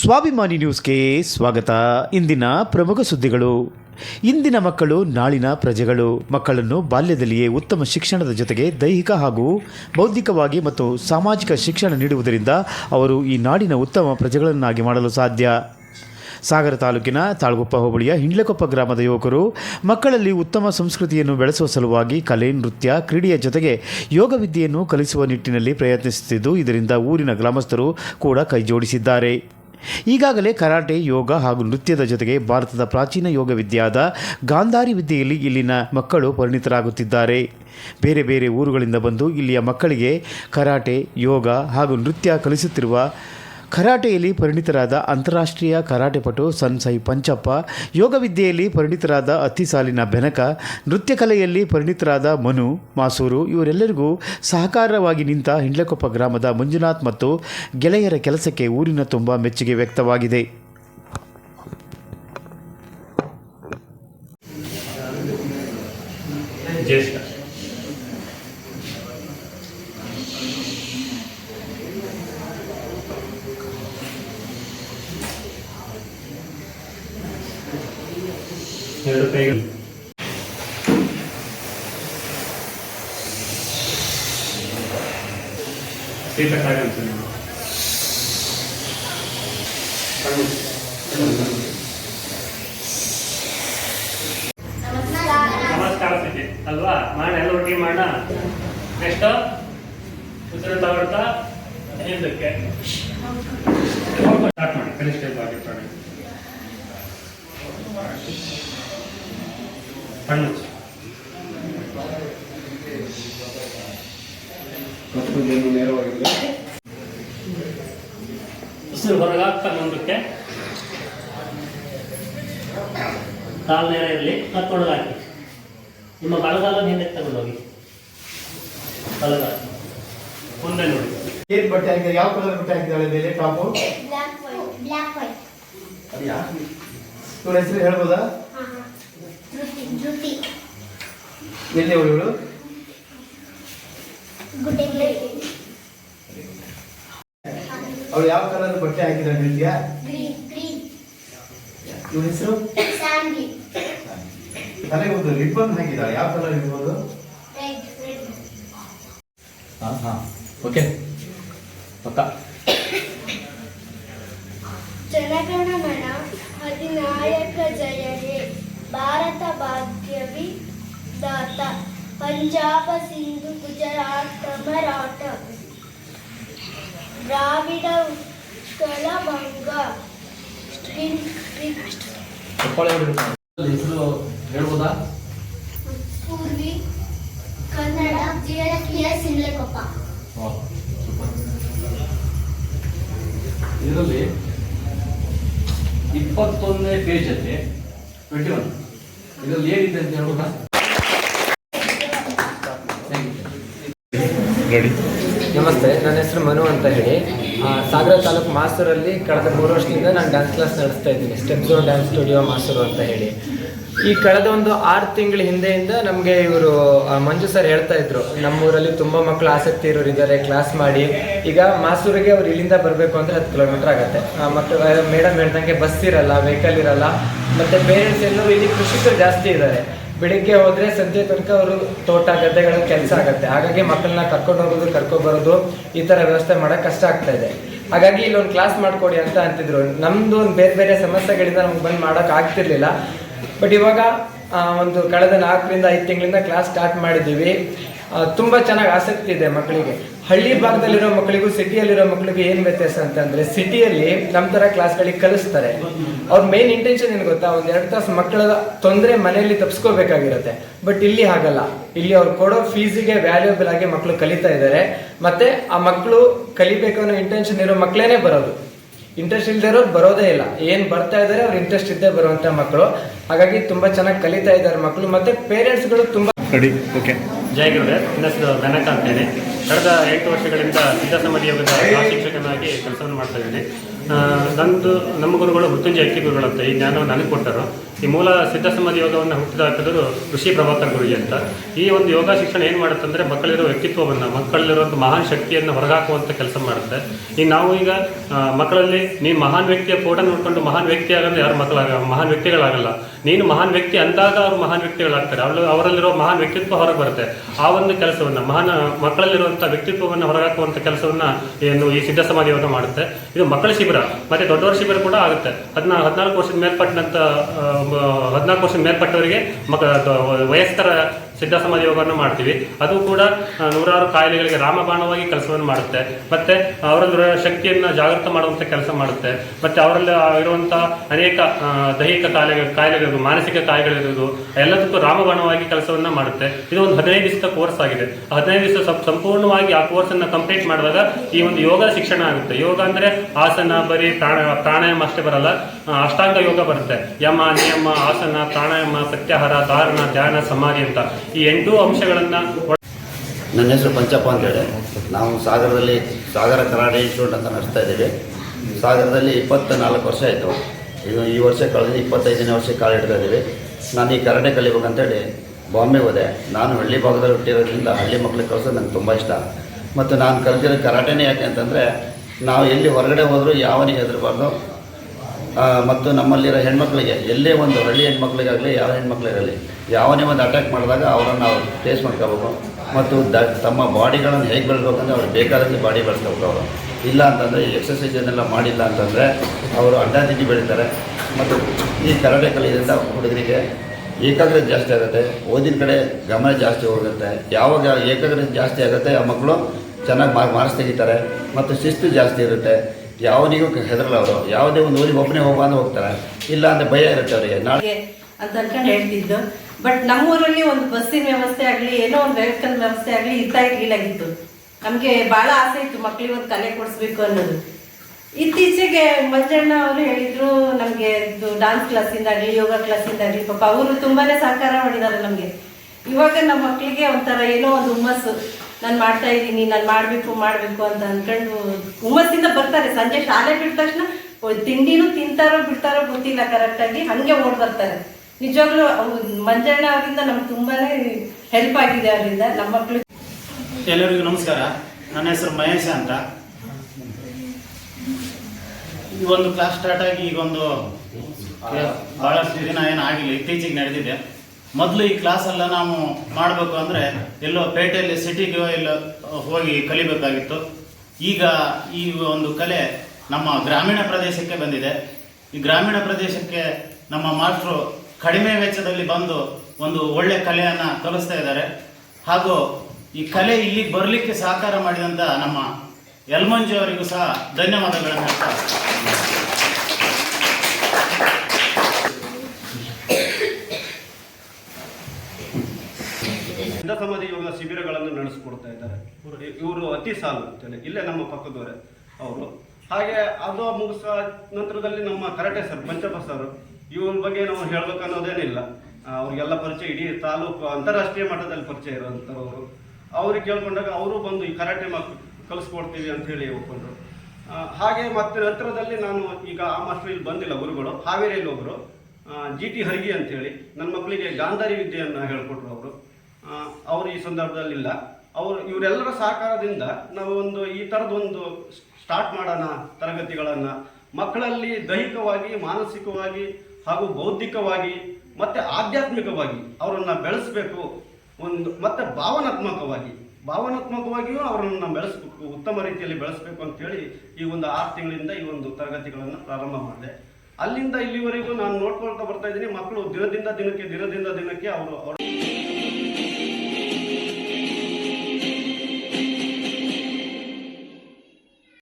ಸ್ವಾಭಿಮಾನಿ ನ್ಯೂಸ್ಗೆ ಸ್ವಾಗತ. ಇಂದಿನ ಪ್ರಮುಖ ಸುದ್ದಿಗಳು. ಇಂದಿನ ಮಕ್ಕಳು ನಾಳಿನ ಪ್ರಜೆಗಳು. ಮಕ್ಕಳನ್ನು ಬಾಲ್ಯದಲ್ಲಿಯೇ ಉತ್ತಮ ಶಿಕ್ಷಣದ ಜೊತೆಗೆ ದೈಹಿಕ ಹಾಗೂ ಬೌದ್ಧಿಕವಾಗಿ ಮತ್ತು ಸಾಮಾಜಿಕ ಶಿಕ್ಷಣ ನೀಡುವುದರಿಂದ ಅವರು ಈ ನಾಡಿನ ಉತ್ತಮ ಪ್ರಜೆಗಳನ್ನಾಗಿ ಮಾಡಲು ಸಾಧ್ಯ. ಸಾಗರ ತಾಲೂಕಿನ ತಾಳ್ಗುಪ್ಪ ಹೋಬಳಿಯ ಹಿಂಡ್ಲಕೊಪ್ಪ ಗ್ರಾಮದ ಯುವಕರು ಮಕ್ಕಳಲ್ಲಿ ಉತ್ತಮ ಸಂಸ್ಕೃತಿಯನ್ನು ಬೆಳೆಸುವ ಸಲುವಾಗಿ ಕಲೆ, ನೃತ್ಯ, ಕ್ರೀಡೆಯ ಜೊತೆಗೆ ಯೋಗ ವಿದ್ಯೆಯನ್ನು ಕಲಿಸುವ ನಿಟ್ಟಿನಲ್ಲಿ ಪ್ರಯತ್ನಿಸುತ್ತಿದ್ದು, ಇದರಿಂದ ಊರಿನ ಗ್ರಾಮಸ್ಥರು ಕೂಡ ಕೈಜೋಡಿಸಿದ್ದಾರೆ. ಈಗಾಗಲೇ ಕರಾಟೆ, ಯೋಗ ಹಾಗೂ ನೃತ್ಯದ ಜೊತೆಗೆ ಭಾರತದ ಪ್ರಾಚೀನ ಯೋಗ ವಿದ್ಯಾದ ಗಾಂಧಾರಿ ವಿದ್ಯೆಯಲ್ಲಿ ಇಲ್ಲಿನ ಮಕ್ಕಳು ಪರಿಣಿತರಾಗುತ್ತಿದ್ದಾರೆ. ಬೇರೆ ಬೇರೆ ಊರುಗಳಿಂದ ಬಂದು ಇಲ್ಲಿಯ ಮಕ್ಕಳಿಗೆ ಕರಾಟೆ, ಯೋಗ ಹಾಗೂ ನೃತ್ಯ ಕಲಿಸುತ್ತಿರುವ ಕರಾಟೆಯಲ್ಲಿ ಪರಿಣಿತರಾದ ಅಂತಾರಾಷ್ಟ್ರೀಯ ಕರಾಟೆಪಟು ಸನ್ಸೈ ಪಂಚಪ್ಪ, ಯೋಗ ವಿದ್ಯೆಯಲ್ಲಿ ಪರಿಣಿತರಾದ ಅತ್ತಿಸಾಲಿನ ಬೆನಕ, ನೃತ್ಯ ಕಲೆಯಲ್ಲಿ ಪರಿಣಿತರಾದ ಮನು, ಮಾಸೂರು ಇವರೆಲ್ಲರಿಗೂ ಸಹಕಾರವಾಗಿ ನಿಂತ ಹಿಂಡ್ಲಕೊಪ್ಪ ಗ್ರಾಮದ ಮಂಜುನಾಥ್ ಮತ್ತು ಗೆಳೆಯರ ಕೆಲಸಕ್ಕೆ ಊರಿನ ತುಂಬ ಮೆಚ್ಚುಗೆ ವ್ಯಕ್ತವಾಗಿದೆ. ಜ್ಯೇಷ್ಠ. ಎರಡು ಕೈಗಳು ನಮಸ್ಕಾರ ಸ್ಥಿತಿ ಅಲ್ವಾ? ಮಾಡ, ಎಲ್ಲ ಮಾಡೋಣ ನೆಕ್ಸ್ಟ್ ಉಸಿರು ತಗೊಳ್ತಾ ಹಿಂದಕ್ಕೆ ಸ್ಟಾರ್ಟ್ ಮಾಡಿ. ಕನಿಷ್ಠ ಬಾಡಿ ಪ್ರಾಣಿ ಕಣ್ಣು ಮುಚ್ಚಿ. ಮತ್ತೊಂದೇನು ನೇರವಾಗಿಲ್ಲ ಉಸಿರು ಹೊರಗಾಗ್ತಾ ಮುಂದಕ್ಕೆ ಕಾಲು ನೇರ ಇರಲಿ ಮತ್ತೆ ಒಳಗಾಕಿ ನಿಮ್ಮ ಬಲಗಾಲ ಹಿಂದೆ ತಗೊಂಡೋಗಿ. ಬಲಗಾಲ ಮುಂದೆ ನೋಡಿ. ಏನ್ ಬಟ್ಟೆ ಹಾಕಿದ್ರೆ ಯಾವ ಕಲರ್ ಬಟ್ಟೆ ಹಾಕಿದ್ದಾಳೆ ಮೇಲೆ ಟಾಪು? ಅದ್ಯಾ ಇವ್ರ ಹೆಸರು ಹೇಳ್ಬೋದಾ? ಎಲ್ಲಿ ಅವಳು ಅವಳು ಯಾವ ಕಲರ್ ಬಟ್ಟೆ ಹಾಕಿದ್ದಾಳೆ ಗ್ರೀನ್ ಇವ್ರ ಹೆಸರು? ತಲೆಗೆ ಒಂದು ರಿಬ್ಬನ್ ಹಾಕಿದ್ದಾಳೆ ಯಾವ ಕಲರ್ ಇರ್ಬೋದು ಹಾಂ ಹಾಂ. ಓಕೆ ಪಕ್ಕ. ಜನಗಣಮನ ಅಧಿನಾಯಕ ಜಯ ಹೇ ಭಾರತ ಭಾಗ್ಯವಿ ದಾತ ಪಂಜಾಬ ಸಿಂಧು ಗುಜರಾತ್ ಮರಾಠ ದ್ರಾವಿಡ. ಹೆಸರು ಹೇಳ್ಬೋದಾ? ಪೂರ್ವಿ ಕನ್ನಡ ಜಿಎಸ್ಟಿಯ ಸಿಂಗ್ಲೆಕೊಪ್ಪ ಇದರಲ್ಲಿ ಇಪ್ಪತ್ತೊಂದನೇ ಪೇಜಲ್ಲಿ ಟ್ವೆಂಟಿ ಒನ್ ಇದರಲ್ಲಿ ಏನಿದೆ ಅಂತ ಹೇಳ್ಬೋದಾ? ರೆಡಿ ನಮಸ್ತೆ, ನನ್ನ ಹೆಸರು ಮನು ಅಂತ ಹೇಳಿ. ಸಾಗರ ತಾಲೂಕು ಮಾಸೂರಲ್ಲಿ ಕಳೆದ ಮೂರು ವರ್ಷದಿಂದ ನಾನು ಡ್ಯಾನ್ಸ್ ಕ್ಲಾಸ್ ನಡೆಸ್ತಾ ಇದ್ದೀನಿ. ಸ್ಟೆಪ್ ಝೋನ್ ಡ್ಯಾನ್ಸ್ ಸ್ಟುಡಿಯೋ ಮಾಸೂರು ಅಂತ ಹೇಳಿ. ಈ ಕಳೆದ ಒಂದು ಆರು ತಿಂಗಳ ಹಿಂದೆಯಿಂದ ನಮಗೆ ಇವರು ಮಂಜು ಸರ್ ಹೇಳ್ತಾ ಇದ್ರು. ನಮ್ಮೂರಲ್ಲಿ ತುಂಬ ಮಕ್ಕಳು ಆಸಕ್ತಿ ಇರೋರು ಇದ್ದಾರೆ ಕ್ಲಾಸ್ ಮಾಡಿ. ಈಗ ಮಾಸೂರಿಗೆ ಅವ್ರು ಇಲ್ಲಿಂದ ಬರಬೇಕು ಅಂದರೆ ಹತ್ತು ಕಿಲೋಮೀಟರ್ ಆಗುತ್ತೆ. ಮತ್ತು ಮೇಡಮ್ ಹೇಳ್ದಂಗೆ ಬಸ್ ಇರಲ್ಲ ವೆಹಿಕಲ್ ಇರಲ್ಲ. ಮತ್ತು ಪೇರೆಂಟ್ಸ್ ಎಲ್ಲರೂ ಇಲ್ಲಿ ಕೃಷಿಕರು ಜಾಸ್ತಿ ಇದ್ದಾರೆ. ಬೆಳಿಗ್ಗೆ ಹೋದ್ರೆ ಸಂಜೆ ತನಕ ಅವರು ತೋಟ ಗದ್ದೆಗಳ ಕೆಲಸ ಆಗುತ್ತೆ. ಹಾಗಾಗಿ ಮಕ್ಕಳನ್ನ ಕರ್ಕೊಂಡು ಹೋಗೋದು, ಕರ್ಕೊಂಡು ಬರೋದು ಈ ತರ ವ್ಯವಸ್ಥೆ ಮಾಡಕ್ ಕಷ್ಟ ಆಗ್ತಾ ಇದೆ. ಹಾಗಾಗಿ ಇಲ್ಲೊಂದು ಕ್ಲಾಸ್ ಮಾಡ್ಕೊಡಿ ಅಂತ ಅಂತಿದ್ರು. ನಮ್ದು ಒಂದು ಬೇರೆ ಬೇರೆ ಸಮಸ್ಯೆಗಳಿಂದ ನಮ್ಗೆ ಬಂದು ಮಾಡಕ್ ಆಗ್ತಿರ್ಲಿಲ್ಲ. ಬಟ್ ಇವಾಗ ಒಂದು ಕಳೆದ ನಾಲ್ಕರಿಂದ ಐದು ತಿಂಗಳಿಂದ ಕ್ಲಾಸ್ ಸ್ಟಾರ್ಟ್ ಮಾಡಿದ್ದೀವಿ. ತುಂಬಾ ಚೆನ್ನಾಗಿ ಆಸಕ್ತಿ ಇದೆ ಮಕ್ಕಳಿಗೆ. ಹಳ್ಳಿ ಭಾಗದಲ್ಲಿರೋ ಮಕ್ಕಳಿಗೂ ಸಿಟಿಯಲ್ಲಿರೋ ಮಕ್ಕಳಿಗೂ ಏನು ವ್ಯತ್ಯಾಸ ಅಂತಂದ್ರೆ ಸಿಟಿಯಲ್ಲಿ ನಮ್ಮ ಥರ ಕ್ಲಾಸ್ಗಳಿಗೆ ಕಲಿಸ್ತಾರೆ. ಅವ್ರ ಮೇನ್ ಇಂಟೆನ್ಷನ್ ಏನು ಗೊತ್ತಾ? ಒಂದ್ ಎರಡು ತಾಸು ಮಕ್ಕಳ ತೊಂದರೆ ಮನೆಯಲ್ಲಿ ತಪ್ಪಿಸ್ಕೋಬೇಕಾಗಿರುತ್ತೆ ಬಟ್ ಇಲ್ಲಿ ಹಾಗಲ್ಲ. ಇಲ್ಲಿ ಅವ್ರು ಕೊಡೋ ಫೀಸಿಗೆ ವ್ಯಾಲ್ಯೂಬಲ್ ಆಗಿ ಮಕ್ಕಳು ಕಲಿತಾ ಇದ್ದಾರೆ ಮತ್ತೆ ಆ ಮಕ್ಕಳು ಕಲಿಬೇಕು ಅನ್ನೋ ಇಂಟೆನ್ಷನ್ ಇರೋ ಮಕ್ಕಳೇನೆ ಬರೋದು. ಇಂಟ್ರೆಸ್ಟ್ ಇಲ್ದೇ ಇರೋರು ಬರೋದೇ ಇಲ್ಲ. ಏನ್ ಬರ್ತಾ ಇದ್ದಾರೆ ಅವ್ರು ಇಂಟ್ರೆಸ್ಟ್ ಇದ್ದೇ ಬರುವಂತ ಮಕ್ಕಳು ಹಾಗಾಗಿ ತುಂಬಾ ಚೆನ್ನಾಗಿ ಕಲಿತಾ ಇದ್ದಾರೆ ಮಕ್ಕಳು ಮತ್ತೆ ಪೇರೆಂಟ್ಸ್ಗಳು ತುಂಬಾ ರೆಡಿ ಓಕೆ ಜಯ ಗುರುಡೆ ನನ್ನ ಹೆಸರು ಬೆನಕ ಅಂತೇಳಿ. ಕಳೆದ ಎಂಟು ವರ್ಷಗಳಿಂದ ಸಿದ್ಧ ಸಮಾಧಿ ಯೋಗದ ಶಿಕ್ಷಕನಾಗಿ ಕೆಲಸವನ್ನು ಮಾಡ್ತಾ ಇದ್ದೀನಿ. ನಂದು ನಮ್ಮ ಗುರುಗಳು ಮೃತ್ಯುಂಜಯ ಅಕ್ಕಿ ಗುರುಗಳಂತ, ಈ ಜ್ಞಾನವನ್ನು ನನಗೆ ಕೊಟ್ಟರು. ಈ ಮೂಲ ಸಿದ್ಧ ಸಮಾಧಿ ಯೋಗವನ್ನು ಹುಟ್ಟಿದ ಹಾಕಿದ್ರು ಋಷಿ ಪ್ರಭಾಕರ್ ಗುರುಜಿ ಅಂತ. ಈ ಒಂದು ಯೋಗ ಶಿಕ್ಷಣ ಏನು ಮಾಡುತ್ತೆ ಅಂದರೆ ಮಕ್ಕಳಿರೋ ವ್ಯಕ್ತಿತ್ವವನ್ನು ಮಕ್ಕಳಲ್ಲಿರುವಂಥ ಮಹಾನ್ ಶಕ್ತಿಯನ್ನು ಹೊರಗಾಕುವಂಥ ಕೆಲಸ ಮಾಡುತ್ತೆ. ಈಗ ನಾವು ಈಗ ಮಕ್ಕಳಲ್ಲಿ ನೀನು ಮಹಾನ್ ವ್ಯಕ್ತಿಯ ಫೋಟೋ ನೋಡ್ಕೊಂಡು ಮಹಾನ್ ವ್ಯಕ್ತಿ ಆಗಂದ್ರೆ ಯಾರು ಮಕ್ಕಳಾಗ ಮಹಾನ್ ವ್ಯಕ್ತಿಗಳಾಗಲ್ಲ. ನೀನು ಮಹಾನ್ ವ್ಯಕ್ತಿ ಅಂದಾಗ ಅವರು ಮಹಾನ್ ವ್ಯಕ್ತಿಗಳಾಗ್ತಾರೆ. ಅವರು ಅವರಲ್ಲಿರೋ ಮಹಾನ್ ವ್ಯಕ್ತಿತ್ವ ಹೊರಗೆ ಬರುತ್ತೆ. ಆ ಒಂದು ಕೆಲಸವನ್ನು, ಮಹಾನ್, ಮಕ್ಕಳಲ್ಲಿರುವಂಥ ವ್ಯಕ್ತಿತ್ವವನ್ನು ಹೊರಗಾಕುವಂಥ ಕೆಲಸವನ್ನು ಏನು ಈ ಸಿದ್ಧ ಸಮಾಧಿ ಯೋಗ ಮಾಡುತ್ತೆ. ಇದು ಮಕ್ಕಳ ಶಿಬಿರ, ಮತ್ತು ದೊಡ್ಡವರ ಶಿಬಿರ ಕೂಡ ಆಗುತ್ತೆ. ಹದಿನಾ, ಹದಿನಾಲ್ಕು ವರ್ಷದ ಮೇಲ್ಪಟ್ಟಂತ ಹದಿನಾಲ್ಕು ವರ್ಷ ಮೇಲ್ಪಟ್ಟವರಿಗೆ ಮಕ ವಯಸ್ಕರ ಸಿದ್ಧ ಸಮಾಧಿ ಯೋಗವನ್ನು ಮಾಡ್ತೀವಿ. ಅದು ಕೂಡ ನೂರಾರು ಕಾಯಿಲೆಗಳಿಗೆ ರಾಮಬಾಣವಾಗಿ ಕೆಲಸವನ್ನು ಮಾಡುತ್ತೆ. ಮತ್ತೆ ಅವರಲ್ಲಿರೋ ಶಕ್ತಿಯನ್ನು ಜಾಗೃತ ಮಾಡುವಂಥ ಕೆಲಸ ಮಾಡುತ್ತೆ. ಮತ್ತೆ ಅವರಲ್ಲಿ ಇರುವಂಥ ಅನೇಕ ದೈಹಿಕ ಕಾಯಿಲೆ ಕಾಯಿಲೆಗಳು ಮಾನಸಿಕ ಕಾಯಿಲೆಗಳಿರೋದು ಎಲ್ಲದಕ್ಕೂ ರಾಮಬಾಣವಾಗಿ ಕೆಲಸವನ್ನು ಮಾಡುತ್ತೆ. ಇದು ಒಂದು ಹದಿನೈದು ದಿವಸದ ಕೋರ್ಸ್ ಆಗಿದೆ. ಹದಿನೈದು ದಿವಸ ಸಂಪೂರ್ಣವಾಗಿ ಆ ಕೋರ್ಸನ್ನು ಕಂಪ್ಲೀಟ್ ಮಾಡಿದಾಗ ಈ ಒಂದು ಯೋಗ ಶಿಕ್ಷಣ ಆಗುತ್ತೆ. ಯೋಗ ಅಂದ್ರೆ ಆಸನ, ಬರೀ ಪ್ರಾಣ, ಪ್ರಾಣಾಯಾಮ ಅಷ್ಟೇ ಬರಲ್ಲ. ಅಷ್ಟಾಂಗ ಯೋಗ ಬರುತ್ತೆ. ಯಮ, ನಿಯಮ ಆಸನ, ಪ್ರಾಣಾಯಾಮ, ಸತ್ಯಾಹಾರ, ಧಾರಣ, ಧ್ಯಾನ, ಸಮಾಧಿ ಅಂತ ಈ ಎಂಟು ಅಂಶಗಳನ್ನು ನನ್ನ ಹೆಸರು ಪಂಚಪ್ಪ ಅಂತೇಳಿ ನಾವು ಸಾಗರದಲ್ಲಿ ಸಾಗರ ಕರಾಟೆ ಇನ್ಸ್ಟಿಟ್ಯೂಟ್ ಅಂತ ನಡೆಸ್ತಾ ಇದ್ದೀವಿ. ಸಾಗರದಲ್ಲಿ ಇಪ್ಪತ್ತ ನಾಲ್ಕು ವರ್ಷ ಆಯಿತು. ಇದು ಈ ವರ್ಷ ಕಳೆದ ಇಪ್ಪತ್ತೈದನೇ ವರ್ಷ ಕಾಲ ಇಡ್ತಾ ಇದ್ದೀವಿ. ನಾನು ಈ ಕರಾಟೆ ಕಲಿಬೇಕಂತೇಳಿ ಬಾಂಬೆ ಹೋದೆ. ನಾನು ಹಳ್ಳಿ ಭಾಗದಲ್ಲಿ ಹುಟ್ಟಿರೋದ್ರಿಂದ ಹಳ್ಳಿ ಮಕ್ಕಳಿಗೆ ಕಲಿಸೋದು ನಂಗೆ ತುಂಬ ಇಷ್ಟ. ಮತ್ತು ನಾನು ಕಲಿತಿರೋ ಕರಾಟೆನೇ ಯಾಕೆ ಅಂತಂದರೆ, ನಾವು ಎಲ್ಲಿ ಹೊರಗಡೆ ಹೋದರೂ ಯಾವನಿಗೆ ಹೆದರಬಾರ್ದು. ಮತ್ತು ನಮ್ಮಲ್ಲಿರೋ ಹೆಣ್ಮಕ್ಳಿಗೆ, ಎಲ್ಲೇ ಒಂದು ಹಳ್ಳಿ ಹೆಣ್ಮಕ್ಳಿಗಾಗಲಿ, ಯಾವ ಹೆಣ್ಮಕ್ಳಿಗಾಗಲಿ, ಯಾವನೇ ಒಂದು ಅಟ್ಯಾಕ್ ಮಾಡಿದಾಗ ಅವರನ್ನು ಅವ್ರು ಫೇಸ್ ಮಾಡ್ಕೋಬೇಕು. ಮತ್ತು ದ, ತಮ್ಮ ಬಾಡಿಗಳನ್ನು ಹೇಗೆ ಬೆಳೆಸ್ಬೇಕಂದ್ರೆ ಅವ್ರು ಬೇಕಾದಂತೆ ಬಾಡಿ ಬೆಳೆಸ್ಕೋಬೇಕು ಅವರು. ಇಲ್ಲ ಅಂತಂದರೆ ಈ ಮಾಡಿಲ್ಲ ಅಂತಂದರೆ ಅವರು ಅಡ್ಡಾದಿಡ್ಡಿ ಬೆಳೀತಾರೆ. ಮತ್ತು ಈ ಕರಾಟೆ ಕಲಿಯೋದ್ರಿಂದ ಹುಡುಗರಿಗೆ ಏಕಾಗ್ರತೆ ಜಾಸ್ತಿ ಆಗುತ್ತೆ. ಓದಿನ ಕಡೆ ಗಮನ ಜಾಸ್ತಿ ಹೋಗುತ್ತೆ. ಯಾವಾಗ ಏಕಾಗ್ರತೆ ಜಾಸ್ತಿ ಆಗುತ್ತೆ ಆ ಮಕ್ಕಳು ಚೆನ್ನಾಗಿ ಮಾರ್ಕ್ ಮಾರ್ಕ್ಸ್ ತೆಗಿತಾರೆ. ಮತ್ತು ಶಿಸ್ತು ಜಾಸ್ತಿ ಇರುತ್ತೆ. ಯಾವನಿಗೂ ಹೆದರಲ್ಲ ಯಾವುದೇ ಒಂದು ಊರಿಗೆ ಒಬ್ಬನೇ ಹೋಗ ಅಂತ ಹೋಗ್ತಾರೆ. ಇಲ್ಲ ಅಂತ ಭಯ ಇರುತ್ತೆ ಅವರಿಗೆ. ನಾಳೆ ಅಂತ ಅನ್ಕೊಂಡು ಹೇಳ್ತಿದ್ದು. ಬಟ್ ನಮ್ಮೂರಲ್ಲಿ ಒಂದು ಬಸ್ಸಿನ ವ್ಯವಸ್ಥೆ ಆಗಲಿ, ಏನೋ ಒಂದು ವೆಹಿಕಲ್ ವ್ಯವಸ್ಥೆ ಆಗಲಿ ಇರ್ತಾ ಇರ್ಲಿಲ್ಲಾಗಿತ್ತು. ನಮಗೆ ಬಹಳ ಆಸೆ ಇತ್ತು ಮಕ್ಕಳಿಗೆ ಒಂದು ಕಲೆ ಕೊಡಿಸ್ಬೇಕು ಅನ್ನೋದು. ಇತ್ತೀಚೆಗೆ ಮಂಜಣ್ಣ ಅವರು ಹೇಳಿದ್ರು, ನಮಗೆ ಡಾನ್ಸ್ ಕ್ಲಾಸಿಂದ ಆಗಲಿ, ಯೋಗ ಕ್ಲಾಸಿಂದ ಆಗಲಿ, ಪಾಪ ಅವರು ತುಂಬಾನೇ ಸಹಕಾರ ಮಾಡಿದ್ದಾರೆ ನಮಗೆ. ಇವಾಗ ನಮ್ಮ ಮಕ್ಕಳಿಗೆ ಒಂಥರ ಏನೋ ಒಂದು ಹುಮ್ಮಸ್ಸು. ನಾನು ಮಾಡ್ತಾ ಇದ್ದೀನಿ ನಾನು ಮಾಡಬೇಕು ಮಾಡಬೇಕು ಅಂತ ಅಂದ್ಕೊಂಡು ಹುಮ್ಮಸ್ಸಿಂದ ಬರ್ತಾರೆ. ಸಂಜೆ ಶಾಲೆ ಬಿಟ್ಟ ತಕ್ಷಣ ತಿಂಡಿನೂ ತಿಂತಾರೋ ಬಿಡ್ತಾರೋ ಗೊತ್ತಿಲ್ಲ ಕರೆಕ್ಟಾಗಿ ಹಂಗೆ ಓಡ್ ಬರ್ತಾರೆ. ನಿಜವಾಗ್ಲೂ ಅವ್ರು ಮಂಜಣ್ಣ ಅವರಿಂದ ನಮ್ಗೆ ತುಂಬಾನೇ ಹೆಲ್ಪ್ ಆಗಿದೆ ಅವರಿಂದ ನಮ್ಮ ಮಕ್ಕಳು ಎಲ್ಲರಿಗೂ ನಮಸ್ಕಾರ. ನನ್ನ ಹೆಸರು ಮಹೇಶ ಅಂತ. ಈ ಒಂದು ಕ್ಲಾಸ್ ಸ್ಟಾರ್ಟ್ ಆಗಿ ಈಗೊಂದು ಬಹಳಷ್ಟು ದಿನ ಏನು ಆಗಿಲ್ಲ ಇತ್ತೀಚೆಗೆ ನಡೆದಿದೆ. ಮೊದಲು ಈ ಕ್ಲಾಸಲ್ಲ ನಾವು ಮಾಡಬೇಕು ಅಂದರೆ ಎಲ್ಲೋ ಪೇಟೆಯಲ್ಲಿ ಸಿಟಿಗೆ ಎಲ್ಲ ಹೋಗಿ ಕಲಿಬೇಕಾಗಿತ್ತು. ಈಗ ಈ ಒಂದು ಕಲೆ ನಮ್ಮ ಗ್ರಾಮೀಣ ಪ್ರದೇಶಕ್ಕೆ ಬಂದಿದೆ. ಈ ಗ್ರಾಮೀಣ ಪ್ರದೇಶಕ್ಕೆ ನಮ್ಮ ಮಾಸ್ಟ್ರು ಕಡಿಮೆ ವೆಚ್ಚದಲ್ಲಿ ಬಂದು ಒಂದು ಒಳ್ಳೆ ಕಲೆಯನ್ನು ಕಲಿಸ್ತಾ ಇದ್ದಾರೆ. ಹಾಗೂ ಈ ಕಲೆ ಇಲ್ಲಿ ಬರಲಿಕ್ಕೆ ಸಹಕಾರ ಮಾಡಿದಂಥ ನಮ್ಮ ಯಲ್ಮಂಜು ಅವರಿಗೂ ಸಹ ಧನ್ಯವಾದಗಳನ್ನು ಹೇಳ್ತಾ ಸಿದ್ಧ ಸಮಾಧಿ ಯೋಗ ಶಿಬಿರಗಳನ್ನು ನಡೆಸ್ಕೊಡ್ತಾ ಇದ್ದಾರೆ. ಇವರು ಅತಿ ಸಾಲು ಅಂತೇಳಿ. ಇಲ್ಲೇ ನಮ್ಮ ಪಕ್ಕದವರೇ ಅವರು. ಹಾಗೆ ಅದು ಮುಗಿಸ ನಂತರದಲ್ಲಿ ನಮ್ಮ ಕರಟೆ ಸರ್ ಪಂಚಪ್ಪ ಸರ್ ಇವ್ರ ಬಗ್ಗೆ ನಾವು ಹೇಳ್ಬೇಕು ಅನ್ನೋದೇನಿಲ್ಲ. ಆ, ಅವ್ರಿಗೆಲ್ಲ ಪರಿಚಯ ಇಡೀ ತಾಲೂಕು ಅಂತಾರಾಷ್ಟ್ರೀಯ ಮಟ್ಟದಲ್ಲಿ ಪರಿಚಯ ಇರೋಂಥವ್ರು ಅವ್ರಿಗೆ ಕೇಳ್ಕೊಂಡಾಗ ಅವರು ಬಂದು ಈ ಕರಾಟೆ ಮಕ್ ಕಲಿಸ್ಕೊಡ್ತೀವಿ ಅಂತ ಹೇಳಿ ಒಪ್ಕೊಂಡ್ರು. ಹಾಗೆ ಮತ್ತೆ ನಂತರದಲ್ಲಿ ನಾನು ಈಗ ಆ ಮಾಸ್ಟರ್ ಬಂದಿಲ್ಲ ಗುರುಗಳು ಹಾವೇರಿಯಲ್ಲಿ ಒಬ್ಬರು ಜಿ ಟಿ ಹರ್ಗಿ ಅಂತೇಳಿ. ನನ್ನ ಮಕ್ಕಳಿಗೆ ಗಾಂಧಾರಿ ವಿದ್ಯೆಯನ್ನು ಹೇಳ್ಕೊಟ್ರು ಅವರು. ಅವರು ಈ ಸಂದರ್ಭದಲ್ಲಿ ಇಲ್ಲ ಅವರು ಇವರೆಲ್ಲರ ಸಹಕಾರದಿಂದ ನಾವು ಒಂದು ಈ ಥರದ ಒಂದು ಸ್ಟಾರ್ಟ್ ಮಾಡೋಣ, ತರಗತಿಗಳನ್ನು. ಮಕ್ಕಳಲ್ಲಿ ದೈಹಿಕವಾಗಿ, ಮಾನಸಿಕವಾಗಿ ಹಾಗೂ ಬೌದ್ಧಿಕವಾಗಿ ಮತ್ತು ಆಧ್ಯಾತ್ಮಿಕವಾಗಿ ಅವರನ್ನು ಬೆಳೆಸಬೇಕು. ಒಂದು ಮತ್ತು ಭಾವನಾತ್ಮಕವಾಗಿ. ಭಾವನಾತ್ಮಕವಾಗಿಯೂ ಅವರನ್ನು ಬೆಳೆಸಬೇಕು, ಉತ್ತಮ ರೀತಿಯಲ್ಲಿ ಬೆಳೆಸಬೇಕು ಅಂತೇಳಿ ಈ ಒಂದು ಆರು ತಿಂಗಳಿಂದ ಈ ಒಂದು ತರಗತಿಗಳನ್ನು ಪ್ರಾರಂಭ ಮಾಡಿದೆ. ಅಲ್ಲಿಂದ ಇಲ್ಲಿವರೆಗೂ ನಾನು ನೋಡ್ಕೊಳ್ತಾ ಬರ್ತಾ ಇದ್ದೀನಿ. ಮಕ್ಕಳು ದಿನದಿಂದ ದಿನಕ್ಕೆ ದಿನದಿಂದ ದಿನಕ್ಕೆ ಅವರು ಅವರು